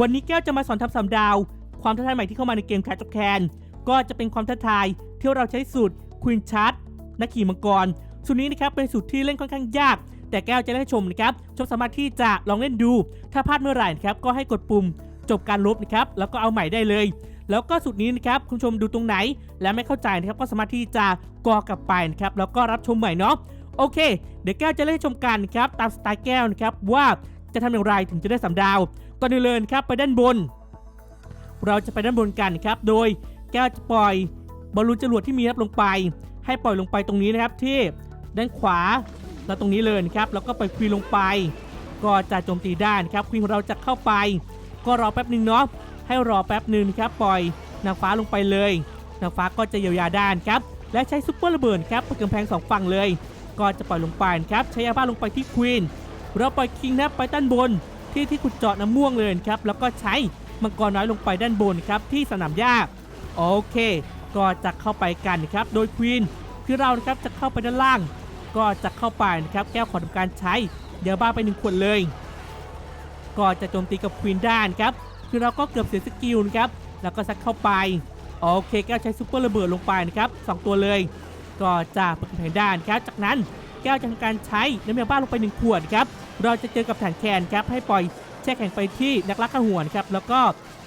วันนี้แก้วจะมาสอนทำสามดาว ความท้าทายใหม่ที่เข้ามาในเกม Clash of Clans ก็จะเป็นความท้าทายที่เราใช้สูตรควีนชาร์ดนักขี่มังกร สูตรนี้นะครับเป็นสูตรที่เล่นค่อนข้างยาก แต่แก้วจะเล่นให้ชมนะครับชมสามารถที่จะลองเล่นดู ถ้าพลาดเมื่อไหร่นะครับก็ให้กดปุ่มจบการลบนะครับแล้วก็เอาใหม่ได้เลย แล้วก็สูตรนี้นะครับคุณผู้ชมดูตรงไหน และไม่เข้าใจนะครับก็สามารถที่จะกอกลับไปนะครับแล้วก็รับชมใหม่เนาะโอเค เดี๋ยวแก้วจะเล่นให้ชมกันนะครับตามสไตล์แก้วนะครับว่า จะทำอย่างไรถึงจะได้สามดาว ก่อนอื่นเลยครับไปด้านบน เราจะไปด้านบนกันครับ โดยแก้วจะปล่อยบอลลูนจรวดที่มีรับลงไป ให้ปล่อยลงไปตรงนี้นะครับที่ด้านขวาแล้วตรงนี้เลยครับแล้วก็ปล่อยควีนลงไป ก็จะโจมตีได้นครับควีนของเราจะเข้าไป ก็รอแป๊บหนึ่งเนาะให้รอแป๊บหนึ่งครับปล่อยนางฟ้าลงไปเลยนางฟ้าก็จะเยียวยาด้านครับและใช้ซุปเปอร์ระเบิดครับเปิดกำแพงสองฝั่งเลย ก็จะปล่อยลงไปครับใช้ยาบ้าลงไปที่ควีน เราปล่อยคิงนะครับไปด้านบน ที่ที่ขุดเจาะน้ำม่วงเลยครับ แล้วก็ใช้มังกรน้อยลงไปด้านบนครับที่สนามหญ้าโอเค ก็จะเข้าไปกันครับ โดยควีนคือเรานะครับจะเข้าไปด้านล่าง ก็จะเข้าไปนะครับแก้วขอทำการใช้เดี๋ยวบ้าไปหนึ่งขวดเลย ก็จะโจมตีกับควีนด้านครับคือเราก็เกือบเสียสกิลนะครับแล้วก็ซัดเข้าไปโอเคแก้วใช้ซุปเปอร์ระเบิดลงไปนะครับสองตัวเลย ก็จะเปิดกำแพงด้านครับจากนั้นแก้วจะทำการใช้น้ำยาบ้าลงไปหนึ่งขวดครับ เราจะเจอกับฐานแคนครับให้ปล่อยแช่แข็งไปที่นักลักข้าหัวนครับแล้วก็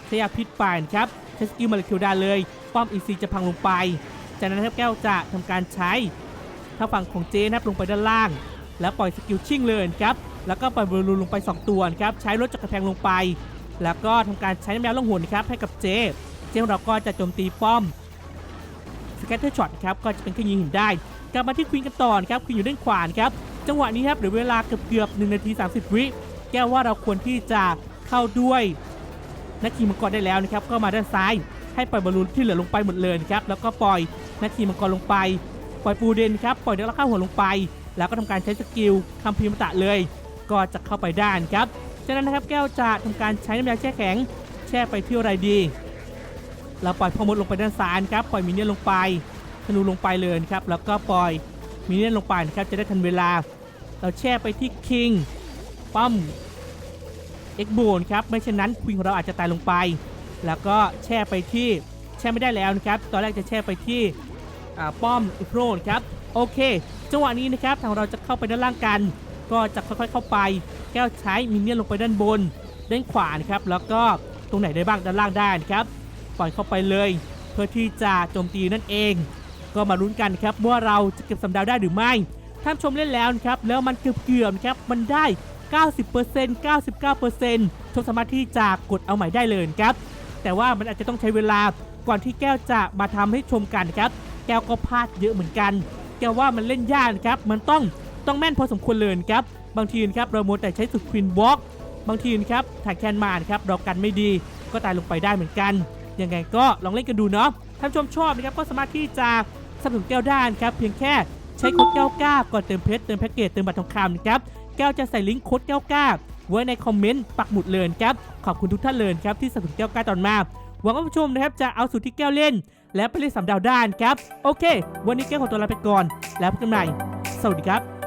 ชยาพิษไปนครับใช้สกิลมาเลคิวดาเลย ป้อมอีซีจะพังลงไปจากนั้นครับแก้วจะทำการใช้ถ้าฝั่งของเจนะครับลงไปด้านล่าง แล้วปล่อยสกิลชิ่งเลยครับแล้วก็ปล่อยบอลลูนลงไป 2 ตัวครับใช้รถจักรแพงลงไป แล้วก็ทำการใช้น้ำยาล่องหนนครับให้กับเจ เจของเราก็จะโจมตีป้อมสแกตเตอร์ช็อตครับก็จะเป็นเครื่องยิงหินได้กลับมาที่ควีนกันต่อนครับควีนอยู่ด้านขวานครับ จังหวะนี้ครับหลือเวลาเกือบเกือบ1นาที 30 วิแก้วว่าเราควรที่จะเข้าด้วยนักขี่มังกรได้แล้วนะครับก็มาด้านซ้าย ให้ปล่อยบอลลูนที่เหลือลงไปหมดเลยครับแล้วก็ปล่อยนักขี่มังกรลงไป ปล่อยปูเดนครับปล่อยเด็กละข้าหัวลงไป แล้วก็ทำการใช้สกิลคัมพีร์มตะเลย ก็จะเข้าไปด้านครับจากนั้นนะครับแก้วจะทำการใช้น้ำยาแช่แข็ง แช่ไปที่อะไรดี เราปล่อยพอมดลงไปด้านซ้ายครับปล่อยมินเนี่ยนลงไปธนูลงไปเลยครับแล้วก็ปล่อยมินเนี่ยนลงไปนะครับจะได้ทันเวลา เราแช่ไปที่คิงปั้มเอ็กโบนครับไม่เช่นนั้นควิงของเราอาจจะตายลงไป แล้วก็แช่ไปที่แช่ไม่ได้แล้วนะครับ ตอนแรกจะแช่ไปที่ป้อมอิโรนครับโอเค จังหวะนี้นะครับทางเราจะเข้าไปด้านล่างกัน ก็จะค่อยๆเข้าไป แก้วใช้มินเนี่ยนลงไปด้านบน ด้านขวานะครับแล้วก็ตรงไหนได้บ้างด้านล่างได้นะครับปล่อยเข้าไปเลย เพื่อที่จะโจมตีนั่นเอง ก็มาลุ้นกันครับว่าเราจะเก็บสำดาวได้หรือไม่ ท่านชมเล่นแล้วนะครับแล้วมันเกือบๆนะครับมันได้ 90% 99%ชมสามารถที่จะกดเอาใหม่ได้เลยครับ แต่ว่ามันอาจจะต้องใช้เวลาก่อนที่แก้วจะมาทำให้ชมกันครับ แก้วก็พลาดเยอะเหมือนกัน แก้วว่ามันเล่นยากนะครับ มันต้องต้องแม่นพอสมควรเลยครับ บางทีนะครับเราโมแต่ใช้สุดควินวอล์กบางทีนะครับถ่ายแคนมานครับเรากันไม่ดีก็ตายลงไปได้เหมือนกัน ยังไงก็ลองเล่นกันดูเนาะท่านชมชอบนะครับก็สามารถที่จะสนับสนุนแก้วได้นะครับ เพียงแค่ ใช้โค้ดแก้วก้าก่อนเติมเพชรเติมแพ็กเกจเติมบัตรทองคำนะครับแก้วจะใส่ลิงก์โค้ดแก้วก้าไว้ในคอมเมนต์ปักหมุดเลยครับขอบคุณทุกท่านเลยครับที่สนับสนุนแก้วก้าตอนมาหวังว่าผู้ชมนะครับจะเอาสูตรที่แก้วเล่น และไปเล่นสามดาวด้านครับ โอเค วันนี้แก้วขอตัวลาไปก่อน แล้วพบกันใหม่สวัสดีครับ